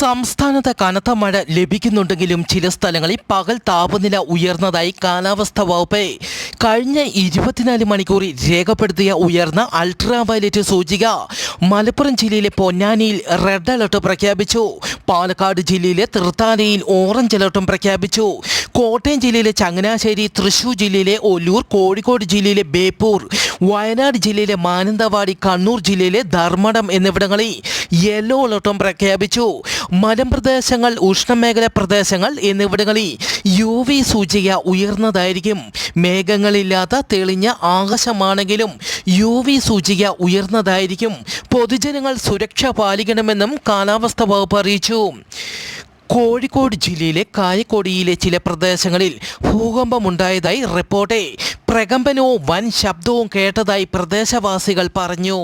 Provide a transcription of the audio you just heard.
സംസ്ഥാനത്ത് കനത്ത മഴ ലഭിക്കുന്നുണ്ടെങ്കിലും ചില സ്ഥലങ്ങളിൽ പകൽ താപനില ഉയർന്നതായി കാലാവസ്ഥാ വകുപ്പ് കഴിഞ്ഞ ഇരുപത്തിനാല് മണിക്കൂറിൽ രേഖപ്പെടുത്തിയ ഉയർന്ന അൾട്രാ വയലറ്റ് സൂചിക. മലപ്പുറം ജില്ലയിലെ പൊന്നാനിയിൽ റെഡ് അലർട്ട് പ്രഖ്യാപിച്ചു. പാലക്കാട് ജില്ലയിലെ തൃത്താലയിൽ ഓറഞ്ച് അലർട്ടും പ്രഖ്യാപിച്ചു. കോട്ടയം ജില്ലയിലെ ചങ്ങനാശ്ശേരി തൃശൂർ ജില്ലയിലെ ഒല്ലൂർ കോഴിക്കോട് ജില്ലയിലെ ബേപ്പൂർ വയനാട് ജില്ലയിലെ മാനന്തവാടി കണ്ണൂർ ജില്ലയിലെ ധർമ്മടം എന്നിവിടങ്ങളിൽ യെല്ലോ അലർട്ടും പ്രഖ്യാപിച്ചു. മലമ്പ്രദേശങ്ങൾ ഉഷ്ണമേഖല പ്രദേശങ്ങൾ എന്നിവിടങ്ങളിൽ യു വി സൂചിക ഉയർന്നതായിരിക്കും. മേഘങ്ങളില്ലാത്ത തെളിഞ്ഞ ആകാശമാണെങ്കിലും യു വി സൂചിക ഉയർന്നതായിരിക്കും. പൊതുജനങ്ങൾ സുരക്ഷ പാലിക്കണമെന്നും കാലാവസ്ഥ വകുപ്പ് അറിയിച്ചു. കോഴിക്കോട് ജില്ലയിലെ കായക്കൊടിയിലെ ചില പ്രദേശങ്ങളിൽ ഭൂകമ്പമുണ്ടായതായി റിപ്പോർട്ട്. പ്രകമ്പനവും വൻ ശബ്ദവും കേട്ടതായി പ്രദേശവാസികൾ പറഞ്ഞു.